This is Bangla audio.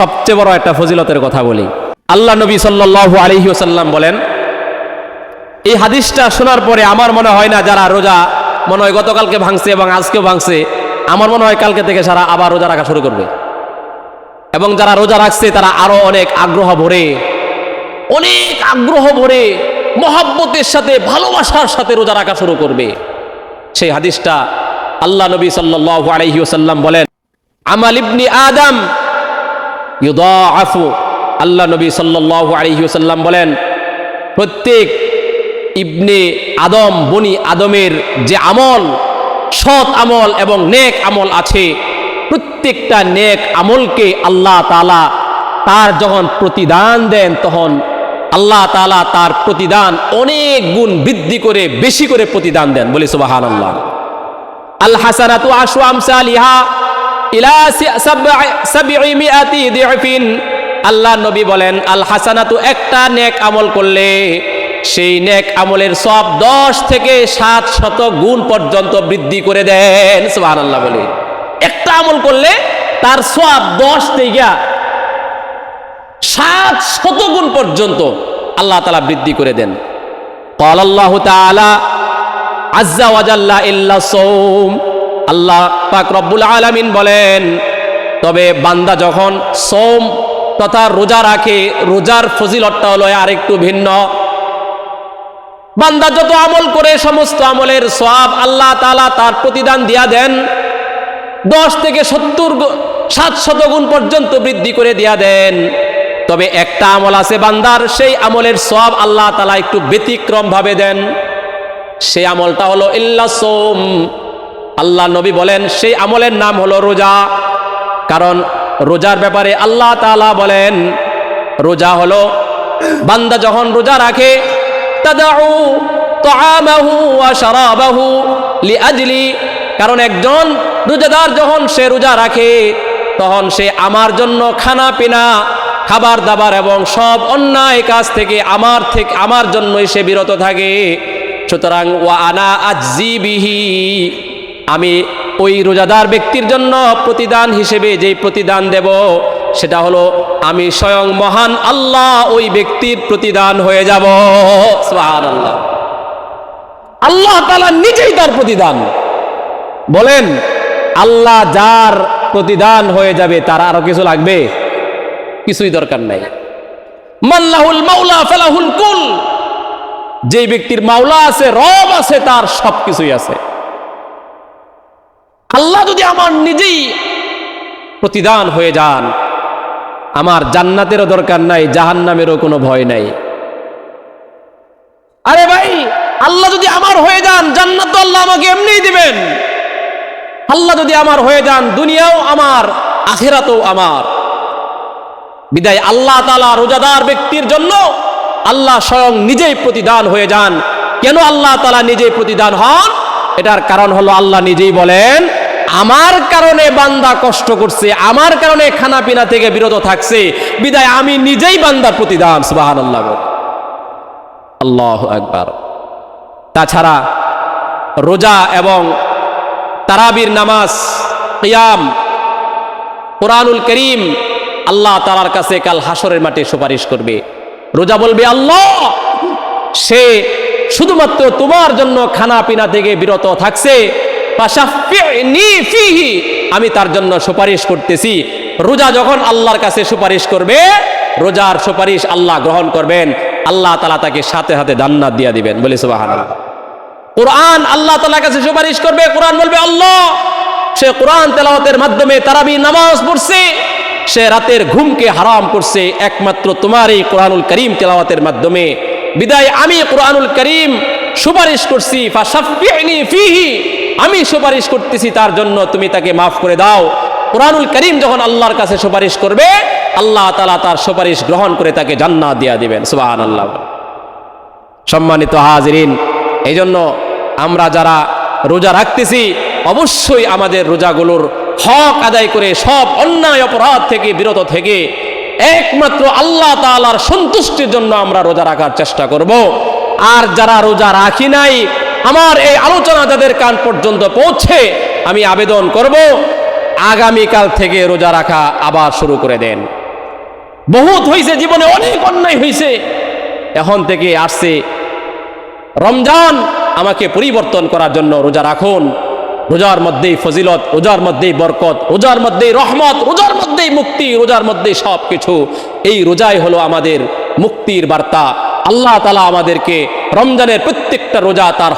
সবচেয়ে বড় একটা ফজিলতের কথা বলি। আল্লাহ নবী সাল্লাল্লাহু আলাইহি ওসাল্লাম বলেন, এই হাদিসটা শোনার পরে আমার মনে হয় না যারা রোজা মনে হয় গতকালকে ভাঙছে এবং আজকেও ভাঙছে, আমার মনে হয় কালকে থেকে সারা আবার রোজা রাখা শুরু করবে। এবং যারা রোজা রাখছে, তারা আরও অনেক আগ্রহ ভরে, অনেক আগ্রহ ভরে, মহাব্বতের সাথে, ভালোবাসার সাথে রোজা রাখা শুরু করবে। সেই হাদিসটা আল্লাহ নবী সাল্লাল্লাহু আলাইহি ওয়াসাল্লাম বলেন, আমাল ইবনি আদম ইউদাআফু। আল্লাহ নবী সাল্লাল্লাহু আলাইহি ওয়াসাল্লাম বলেন, প্রত্যেক ইবনে আদম, বনি আদমের যে আমল, সৎ আমল এবং নেক আমল আছে, প্রত্যেকটা নেক আমলকে আল্লাহ তাআলা তার যখন প্রতিদান দেন, তখন আল্লাহ তাআলা তার প্রতিদান অনেক গুণ বৃদ্ধি করে, বেশি করে প্রতিদান দেন। বলি সুবহানাল্লাহ। আল হাসানাতু আশু আমসালিহা আল্লাহ নবী বলেন, আল হাসানাতু একটা নেক আমল করলে সেই নেক আমলের সব দশ থেকে সাত শত গুণ পর্যন্ত বৃদ্ধি করে দেন সোহান আল্লাহ বলে। একটা আমল করলে তার সব দশ থেকে সাত শত গুণ পর্যন্ত আল্লাহ তালা বৃদ্ধি করে দেন। কল আল্লাহ তালা আজ্জা ওয়াজাল্লা ইল্লা সৌম। আল্লাহ পাক রব্বুল আলামিন বলেন, তবে বান্দা যখন সোম তথা রোজা রাখে, রোজার ফজিলতটা হলো আরেকটু ভিন্ন। বান্দা যত আমল করে, সমস্ত আমলের সব আল্লাহ তালা তার প্রতিদান দিয়া দেন। দশ থেকে সত্তর সাত শতগুণ পর্যন্ত বৃদ্ধি করে দিয়া দেন। তবে একটা আমল আছে বান্দার, সেই আমলের সব আল্লাহ তালা একটু ব্যতিক্রম ভাবে দেন। সেই আমলটা হলো ইল্লা সোম আল্লাহ নবী বলেন, সেই আমলের নাম হলো রোজা। কারণ রোজার ব্যাপারে আল্লাহ তালা বলেন, রোজা হলো বান্দা যখন রোজা রাখে ওয়া কারণ একজন রোজাদার যখন সে রোজা রাখে, তখন সে আমার জন্য খানা পিনা খাবার দাবার এবং সব অন্যায় কাজ থেকে আমার থেকে, আমার জন্যই সে বিরত থাকে। সুতরাং, ওয়া আনা আজিবিহি আমি ওই রোজাদার ব্যক্তির জন্য প্রতিদান হিসেবে যেই প্রতিদান দেব, সেটা হলো আমি স্বয়ং মহান আল্লাহ ওই ব্যক্তির প্রতিদান হয়ে যাব। সুবহানাল্লাহ। আল্লাহ তালা নিজেই তার প্রতিদান। বলেন, আল্লাহ যার প্রতিদান হয়ে যাবে, তার আরও কিছু লাগবে? কিছুই দরকার নাই। মাল্লাহুল মাওলা ফালাহুল কুল। যে ব্যক্তির মাওলা আছে, রব আছে, তার সব কিছুই আছে। আল্লাহ যদি আমার নিজেই প্রতিদান হয়ে যান, আমার জান্নাতেরও দরকার নাই, জাহান্নামেরও কোনো ভয় নাই। আরে ভাই, আল্লাহ যদি আমার হয়ে যান, জান্নাত আল্লাহ আমাকে এমনিই দিবেন। আল্লাহ যদি আমার হয়ে যান, দুনিয়াও আমার, আখেরাতও আমার। বিদায়, আল্লাহ তালা রোজাদার ব্যক্তির জন্য আল্লাহ স্বয়ং নিজেই প্রতিদান হয়ে যান। কেন আল্লাহ তালা নিজেই প্রতিদান হন? এটার কারণ হলো আল্লাহ নিজেই বলেন আমার কারণে বান্দা কষ্ট করছে, আমার কারণে খানা পিনা থেকে বিরত থাকছে। বিদায়, আমি নিজেই বান্দার প্রতিদান সুবাহান আল্লাহ আল্লাহ একবার তাছাড়া রোজা এবং তারাবির নামাজ, কিয়াম, কোরআনুল করিম আল্লাহ তালার কাছে কাল হাসরের মাঠে সুপারিশ করবে। রোজা বলবে, আল্লাহ, সে শুধুমাত্র তোমার জন্য খানা পিনা থেকে বিরত থাকছে আমি তার জন্য সুপারিশ করতেছি। রোজা যখন আল্লাহর কাছে সুপারিশ করবে, রোজার সুপারিশ আল্লাহ গ্রহণ করবেন। আল্লাহ তালা তাকে সাথে হাতে দান্নাত দিয়ে দিবেন। বলে সুবাহান কোরআন আল্লাহ তালার কাছে সুপারিশ করবে। কোরআন বলবে, আল্লাহ! সে কোরআন তেলাওয়াতের মাধ্যমে তারাবি নামাজ পড়ছে। সে রাতের ঘুমকে হারাম করছে। একমাত্র তোমার এই কোরআনুল করিম তেলাওয়াতের মাধ্যমে। বিদায় আমি কোরআনুল করিম সুপারিশ করছি। ফিহি। আমি সুপারিশ করতেছি তার জন্য, তুমি তাকে মাফ করে দাও। কোরআনুল করিম যখন আল্লাহর কাছে সুপারিশ করবে, আল্লাহ তালা তার সুপারিশ গ্রহণ করে তাকে জান্নাত দিয়া দিবেন। সুবাহ আল্লাহ সম্মানিত হাজরিন এই জন্য আমরা যারা রোজা রাখতেছি, অবশ্যই আমাদের রোজাগুলোর হক আদায় করে সব অন্যায় অপরাধ থেকে বিরত থেকে একমাত্র আল্লাহ তালার সন্তুষ্টির জন্য আমরা রোজা রাখার চেষ্টা করব। আর যারা রোজা রাখি নাই আমার এই আলোচনা যাদের কান পর্যন্ত পৌঁছে, আমি আবেদন করব, আগামীকাল থেকে রোজা রাখা আবার শুরু করে দেন। বহুত হয়েছে জীবনে অনেক অন্যায় হয়েছে এখন থেকে আসছে রমজান, আমাকে পরিবর্তন করার জন্য রোজা রাখুন। রোজার মধ্যেই ফজিলত, রোজার মধ্যেই বরকত, রোজার মধ্যেই রহমত, রোজার মধ্যেই মুক্তি, রোজার মধ্যেই সব কিছু এই রোজাই হলো আমাদের মুক্তির বার্তা। আল্লাহ তালা আমাদেরকে রমজানের প্রত্যেকটা রোজা তার